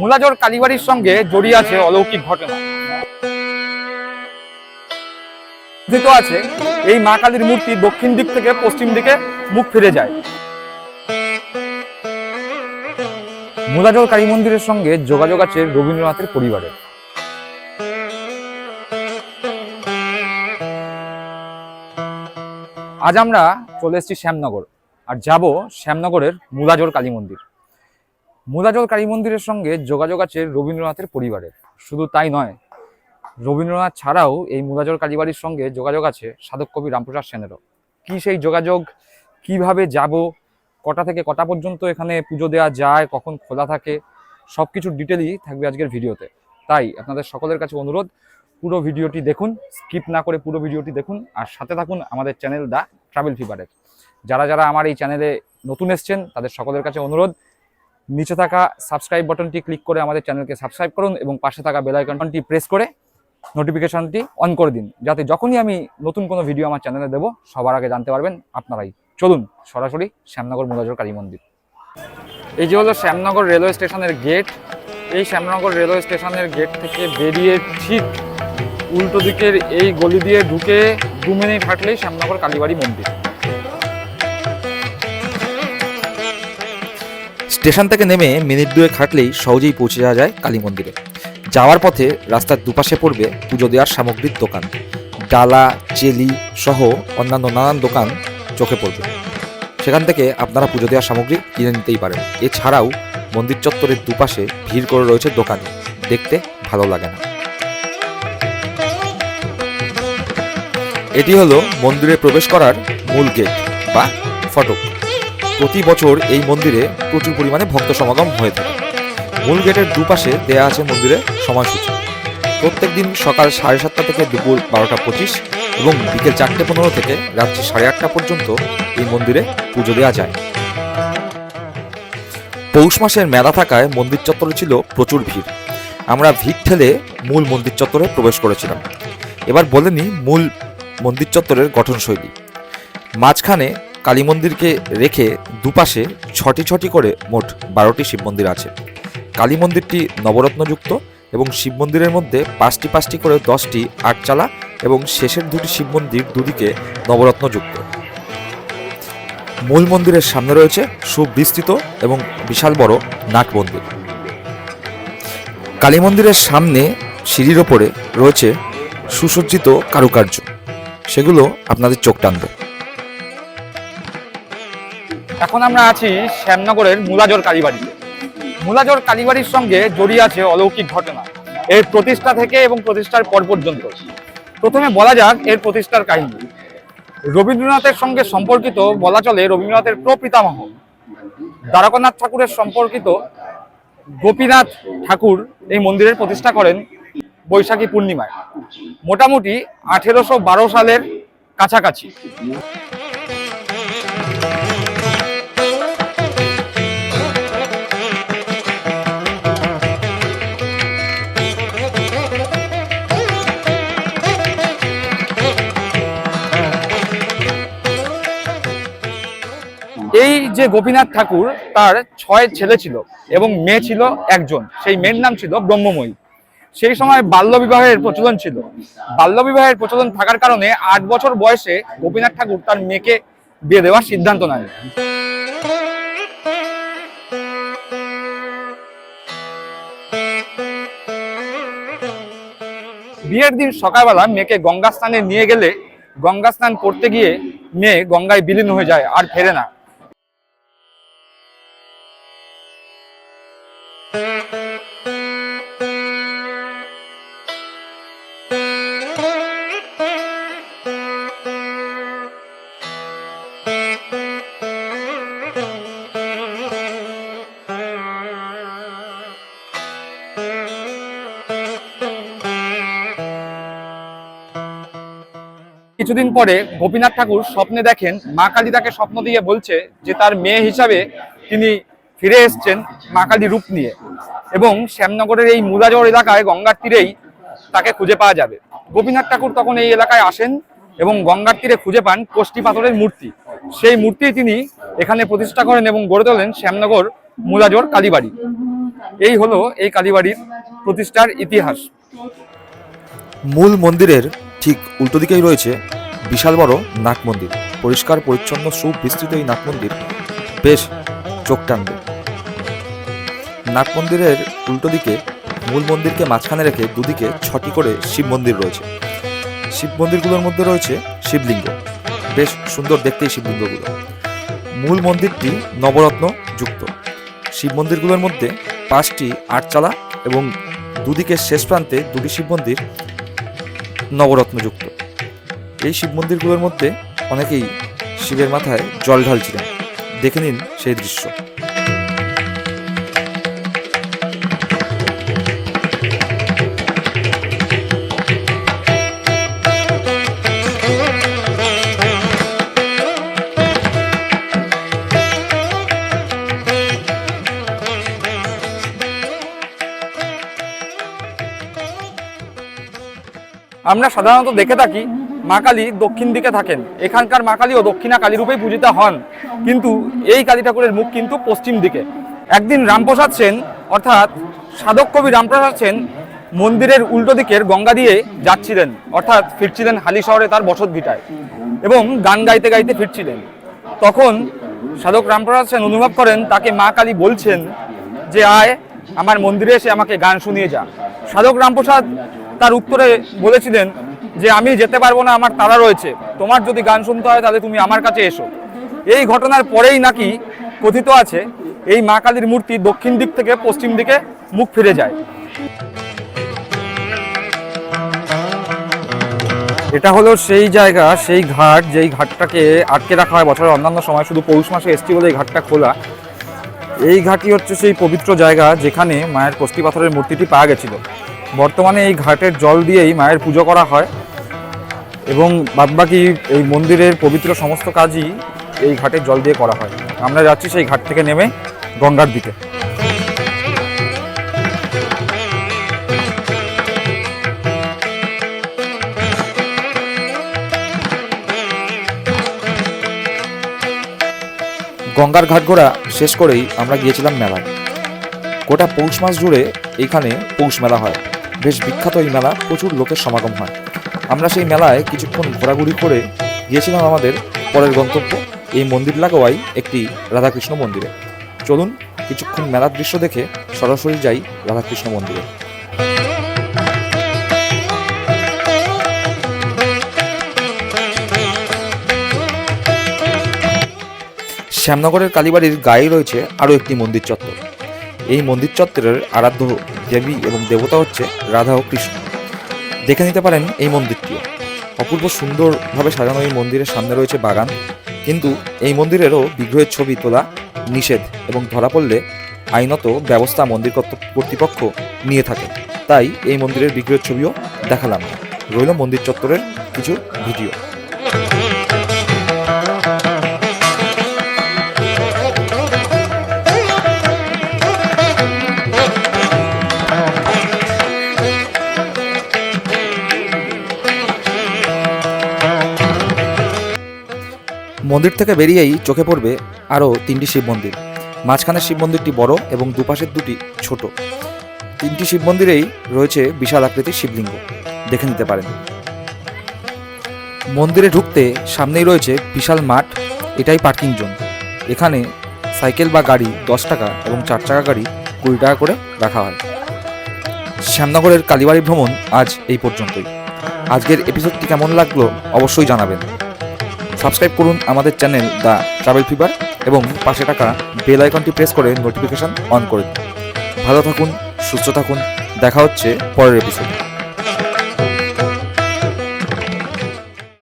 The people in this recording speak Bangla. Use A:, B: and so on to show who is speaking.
A: মুলাজোর কালীবাড়ির সঙ্গে জড়িয়ে আছে অলৌকিক ঘটনা। কথিত আছে, এই মা কালীর মূর্তি দক্ষিণ দিক থেকে পশ্চিম দিকে মুখ ফিরে যায়। মুলাজোর কালী মন্দিরের সঙ্গে যোগাযোগ আছে রবীন্দ্রনাথের পরিবারের। আজ আমরা চলে এসেছি শ্যামনগর, আর যাব শ্যামনগরের মুলাজোর কালী মন্দির। মুলাজোর কালী মন্দিরের সঙ্গে যোগাযোগ আছে রবীন্দ্রনাথের পরিবারের। শুধু তাই নয়, রবীন্দ্রনাথ ছাড়াও এই মুলাজোর কালীবাড়ির সঙ্গে যোগাযোগ আছে সাধক কবি রামপ্রসাদ সেনেরও। কি সেই যোগাযোগ, কীভাবে যাব, কটা থেকে কটা পর্যন্ত এখানে পুজো দেওয়া যায়, কখন খোলা থাকে সব কিছুর ডিটেলই থাকবে আজকের ভিডিওতে। তাই আপনাদের সকলের কাছে অনুরোধ, পুরো ভিডিওটি দেখুন, স্কিপ না করে পুরো ভিডিওটি দেখুন, আর সাথে থাকুন আমাদের চ্যানেল দ্য ট্রাভেল ফিভারের। যারা যারা আমার এই চ্যানেলে নতুন এসছেন, তাদের সকলের কাছে অনুরোধ নিচে থাকা সাবস্ক্রাইব বাটনটি ক্লিক করে আমাদের চ্যানেলকে সাবস্ক্রাইব করুন এবং পাশে থাকা বেল আইকনটি প্রেস করে নোটিফিকেশনটি অন করে দিন, যাতে যখনই আমি নতুন কোনো ভিডিও আমার চ্যানেলে দেবো, সবার আগে জানতে পারবেন আপনারাই। চলুন সরাসরি শ্যামনগর মুলাজোর কালী মন্দির। এই যে হলো শ্যামনগর রেলওয়ে স্টেশনের গেট এই শ্যামনগর রেলওয়ে স্টেশনের গেট থেকে বেরিয়ে ঠিক উল্টো দিকের এই গলি দিয়ে ঢুকে দু মিনিট হাঁটলেই শ্যামনগর কালীবাড়ি মন্দির।
B: স্টেশন থেকে নেমে মিনিট দুয়েক হাঁটলেই সহজেই পৌঁছে যাওয়া যায় কালী মন্দিরে। যাওয়ার পথে রাস্তার দুপাশে পড়বে পুজো দেওয়ার সামগ্রীর দোকান। ডালা, চেলি সহ অন্যান্য নানান দোকান চোখে পড়বে। সেখান থেকে আপনারা পুজো দেওয়ার সামগ্রী কিনে নিতেই পারেন। এছাড়াও মন্দির চত্বরের দুপাশে ভিড় করে রয়েছে দোকানে। দেখতে ভালো লাগে না। এটি হলো মন্দিরে প্রবেশ করার মূল গেট বা ফটক। প্রতি বছর এই মন্দিরে প্রচুর পরিমাণে ভক্ত সমাগম হয়ে থাকে। মূল গেটের দুপাশে দেয়া আছে মন্দিরের সময়সূচি। প্রত্যেক দিন সকাল সাড়ে সাতটা থেকে দুপুর বারোটা পঁচিশ এবং বিকেল চারটে পনেরো থেকে রাত্রি সাড়ে আটটা পর্যন্ত এই মন্দিরে পুজো দেওয়া যায়। পৌষ মাসের মেলা থাকায় মন্দির চত্বরে ছিল প্রচুর ভিড়। আমরা ভিড় ঠেলে মূল মন্দির চত্বরে প্রবেশ করেছিলাম। এবার বলেনি মূল মন্দির চত্বরের গঠনশৈলী। মাঝখানে কালী মন্দিরকে রেখে দুপাশে ছটি ছটি করে মোট বারোটি শিব মন্দির আছে। কালী মন্দিরটি নবরত্নযুক্ত এবং শিব মন্দিরের মধ্যে পাঁচটি পাঁচটি করে দশটি আটচালা এবং শেষের দুটি শিব মন্দির দুদিকে নবরত্নযুক্ত। মূল মন্দিরের সামনে রয়েছে সুবিস্তৃত এবং বিশাল বড় নাট মন্দির। কালী মন্দিরের সামনে সিঁড়ির ওপরে রয়েছে সুসজ্জিত কারুকার্য। সেগুলো আপনাদের চোখ টানবে।
A: এখন আমরা আছি শ্যামনগরের মুলাজোর কালীবাড়িতে মুলাজোর কালীবাড়ির সঙ্গে জড়িয়ে আছে অলৌকিক ঘটনা। এর প্রতিষ্ঠা থেকে এবং প্রতিষ্ঠার পর পর্যন্ত। প্রথমে বলা যাক এর প্রতিষ্ঠার কাহিনী। রবীন্দ্রনাথের সঙ্গে সম্পর্কিত বলা চলে রবীন্দ্রনাথের প্রপিতামহ। দ্বারকানাথ ঠাকুরের সম্পর্কিত গোপীনাথ ঠাকুর এই মন্দিরের প্রতিষ্ঠা করেন বৈশাখী পূর্ণিমায়। মোটামুটি আঠেরোশো বারো সালের কাছাকাছি। গোপীনাথ ঠাকুর, তার ছয় ছেলে ছিল এবং মেয়ে ছিল একজন। সেই মেয়ের নাম ছিল ব্রহ্মময়ী। সেই সময় বাল্য বিবাহের প্রচলন ছিল। বাল্য বিবাহের প্রচলন থাকার কারণে আট বছর বয়সে গোপীনাথ ঠাকুর তার মেয়েকে বিয়ে দেওয়ার সিদ্ধান্ত নেন। বিয়ের দিন সকালবেলা মেয়েকে গঙ্গা স্নানে নিয়ে গেলে গঙ্গা স্নান করতে গিয়ে মেয়ে গঙ্গায় বিলীন হয়ে যায় আর ফেরে না। কিছুদিন পরে গোপীনাথ ঠাকুর স্বপ্নে দেখেন মা কালী তাকে স্বপ্ন দিয়ে বলছে যে তার মেয়ে হিসাবে তিনি ফিরে এসছেন মা কালী রূপ নিয়ে। এবং শ্যামনগরের এই মুলাজোর এলাকায় গঙ্গার তীরেই তাকে খুঁজে পাওয়া যাবে। গোপীনাথ ঠাকুর তখন এই এলাকায় আসেন এবং গঙ্গার তীরে খুঁজে পান কোষ্টি পাথরের মূর্তি। সেই মূর্তি তিনি এখানে প্রতিষ্ঠা করেন এবং গড়ে তোলেন শ্যামনগর মুলাজোর কালীবাড়ি। এই হলো এই কালীবাড়ির প্রতিষ্ঠার ইতিহাস।
B: মূল মন্দিরের ঠিক উল্টো দিকেই রয়েছে বিশাল বড় নাট মন্দির। পরিষ্কার, পরিচ্ছন্ন, সুবিস্তৃত এই নাট মন্দির বেশ চোখ টানবে। নাট মন্দিরের উল্টো দিকে মূল মন্দিরকে মাঝখানে রেখে দুদিকে ছটি করে শিব মন্দির রয়েছে। শিব মন্দিরগুলোর মধ্যে রয়েছে শিবলিঙ্গ। বেশ সুন্দর দেখতে এই শিবলিঙ্গগুলো। মূল মন্দিরটি নবরত্ন যুক্ত। শিব মন্দিরগুলোর মধ্যে পাঁচটি আটচালা এবং দুদিকের শেষ প্রান্তে দুটি শিব মন্দির নবরত্নযুক্ত এই শিব মন্দিরগুলোর মধ্যে অনেকেই শিবের মাথায় জল ঢালছিলেন। দেখে নিন সেই দৃশ্য।
A: আমরা সাধারণত দেখে থাকি, মা কালী দক্ষিণ দিকে থাকেন। এখানকার মা কালীও দক্ষিণা কালী রূপেই পূজিত হন। কিন্তু এই কালী ঠাকুরের মুখ কিন্তু পশ্চিম দিকে। একদিন রামপ্রসাদ সেন, অর্থাৎ সাধক কবি রামপ্রসাদ সেন, মন্দিরের উল্টো দিকের গঙ্গা দিয়ে যাচ্ছিলেন। অর্থাৎ ফিরছিলেন হালি শহরে তার বসত ভিটায় এবং গান গাইতে গাইতে ফিরছিলেন। তখন সাধক রামপ্রসাদ সেন অনুভব করেন, তাকে মা কালী বলছেন যে, আয়, আমার মন্দিরে এসে আমাকে গান শুনিয়ে যা। সাধক রামপ্রসাদ তার উত্তরে বলেছিলেন যে আমি যেতে পারব না, আমার তারা রয়েছে। তোমার যদি গান শুনতে হয়, তাহলে তুমি আমার কাছে এসো। এই ঘটনার পরেই নাকি কথিত আছে, এই মা কালীর মূর্তি দক্ষিণ দিক থেকে পশ্চিম দিকে মুখ ফিরে যায়। এটা হলো সেই জায়গা, সেই ঘাট, যেই ঘাটটাকে আটকে রাখা হয় বছরের অন্যান্য সময়, শুধু পৌষ মাসে এসছি বলে এই ঘাটটা খোলা। এই ঘাটই হচ্ছে সেই পবিত্র জায়গা যেখানে মায়ের কষ্টি পাথরের মূর্তিটি পাওয়া গেছিল। বর্তমানে এই ঘাটের জল দিয়েই মায়ের পুজো করা হয় এবং বাদবাকি এই মন্দিরের পবিত্র সমস্ত কাজই এই ঘাটের জল দিয়ে করা হয়। আমরা যাচ্ছি সেই ঘাট থেকে নেমে গঙ্গার দিকে।
B: গঙ্গার ঘাট ঘোরা শেষ করেই আমরা গিয়েছিলাম মেলায়। গোটা পৌষ মাস জুড়ে এখানে পৌষ মেলা হয়। বেশ বিখ্যাত এই মেলা প্রচুর লোকের সমাগম হয়। আমরা সেই মেলায় কিছুক্ষণ ঘোরাঘুরি করে গিয়েছিলাম আমাদের পরের গন্তব্য, এই মন্দির লাগোয়াই একটি রাধাকৃষ্ণ মন্দিরে। চলুন কিছুক্ষণ মেলার দৃশ্য দেখে সরাসরি যাই রাধাকৃষ্ণ মন্দিরে। শ্যামনগরের কালীবাড়ির গায়ে রয়েছে আরও একটি মন্দির চত্বর। এই মন্দির চত্বরের আরাধ্য দেবী এবং দেবতা হচ্ছে রাধা ও কৃষ্ণ। দেখে নিতে পারেন এই মন্দিরটিও। অপূর্ব সুন্দরভাবে সাজানো এই মন্দিরের সামনে রয়েছে বাগান। কিন্তু এই মন্দিরেরও বিগ্রহের ছবি তোলা নিষেধ এবং ধরা পড়লে আইনত ব্যবস্থা মন্দির কর্তৃপক্ষ নিয়ে থাকে। তাই এই মন্দিরের বিগ্রহের ছবিও দেখালাম। রইল মন্দির চত্বরের কিছু ভিডিও। মন্দির থেকে বেরিয়েই চোখে পড়বে আরও তিনটি শিব মন্দির। মাঝখানের শিব মন্দিরটি বড় এবং দুপাশের দুটি ছোট। তিনটি শিব মন্দিরেই রয়েছে বিশাল আকৃতির শিবলিঙ্গ। দেখে নিতে পারেন। মন্দিরে ঢুকতে সামনেই রয়েছে বিশাল মাঠ, এটাই পার্কিং জোন এখানে সাইকেল বা গাড়ি দশ টাকা এবং চার চাকা গাড়ি কুড়ি টাকা করে রাখা হয়। শ্যামনগরের কালীবাড়ি ভ্রমণ আজ এই পর্যন্তই। আজকের এপিসোডটি কেমন লাগল অবশ্যই জানাবেন। সাবস্ক্রাইব করুন আমাদের চ্যানেল দ্য ট্রাভেল ফিভার এবং পাশে টাকা বেল আইকনটি প্রেস করে নোটিফিকেশান অন করে দিন। ভালো থাকুন, সুস্থ থাকুন। দেখা হচ্ছে পরের এপিসোডে